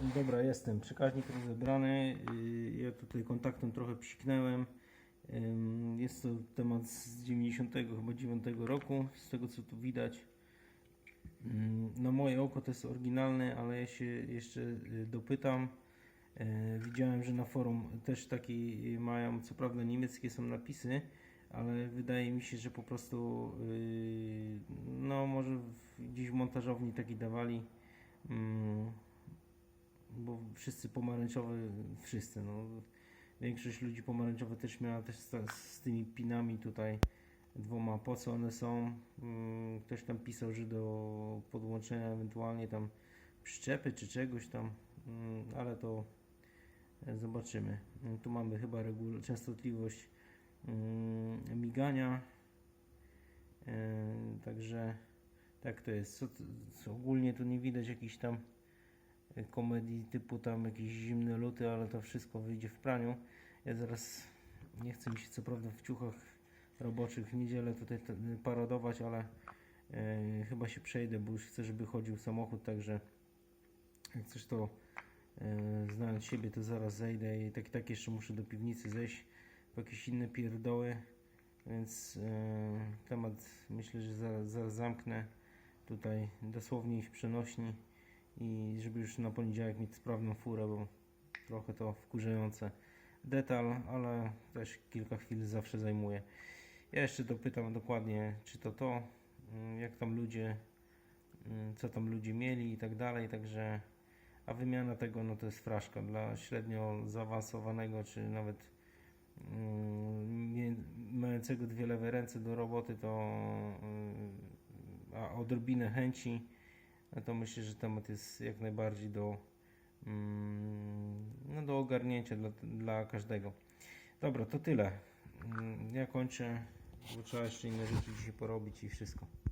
Dobra, jestem. Przekaźnik rozebrany. Yy, Ja tutaj kontaktem trochę psiknęłem. Jest to temat z 90 chyba 9 roku, z tego co tu widać. Na moje oko to jest oryginalny, ale ja się jeszcze y, dopytam. E, Widziałem, że na forum też taki mają, co prawda niemieckie są napisy, ale wydaje mi się, że po prostu no może gdzieś w montażowni taki dawali. Bo wszyscy pomarańczowe, wszyscy, no, większość ludzi pomarańczowe też miała też z, z tymi pinami tutaj dwoma, po co one są. Mm, Ktoś tam pisał, że do podłączenia ewentualnie tam przyczepy czy czegoś tam, mm, ale to e, zobaczymy. Mm, Tu mamy chyba częstotliwość migania, E, także tak to jest. Co, ogólnie tu nie widać jakichś tam komedii typu tam jakieś zimne luty, ale to wszystko wyjdzie w praniu. Ja zaraz nie chcę mi się co prawda w ciuchach roboczych w niedzielę tutaj paradować, ale e, chyba się przejdę, bo już chcę, żeby chodził samochód, także jak coś to e, znając siebie, to zaraz zejdę i tak, tak jeszcze muszę do piwnicy zejść po jakieś inne pierdoły, więc e, temat myślę, że zaraz, zaraz zamknę tutaj dosłownie w przenośni i żeby już na poniedziałek mieć sprawną furę, bo trochę to wkurzające detal, ale też kilka chwil zawsze zajmuje. Ja jeszcze dopytam dokładnie, czy to to, mm, jak tam ludzie, mm, co tam ludzie mieli i tak dalej, także a wymiana tego no to jest fraszka dla średnio zaawansowanego, czy nawet mm, mającego dwie lewe ręce do roboty, to a odrobinę chęci, to myślę, że temat jest jak najbardziej do, mm, no do ogarnięcia dla, dla każdego. Dobra, to tyle. Mm, Ja kończę, bo trzeba jeszcze inne rzeczy dzisiaj porobić i wszystko.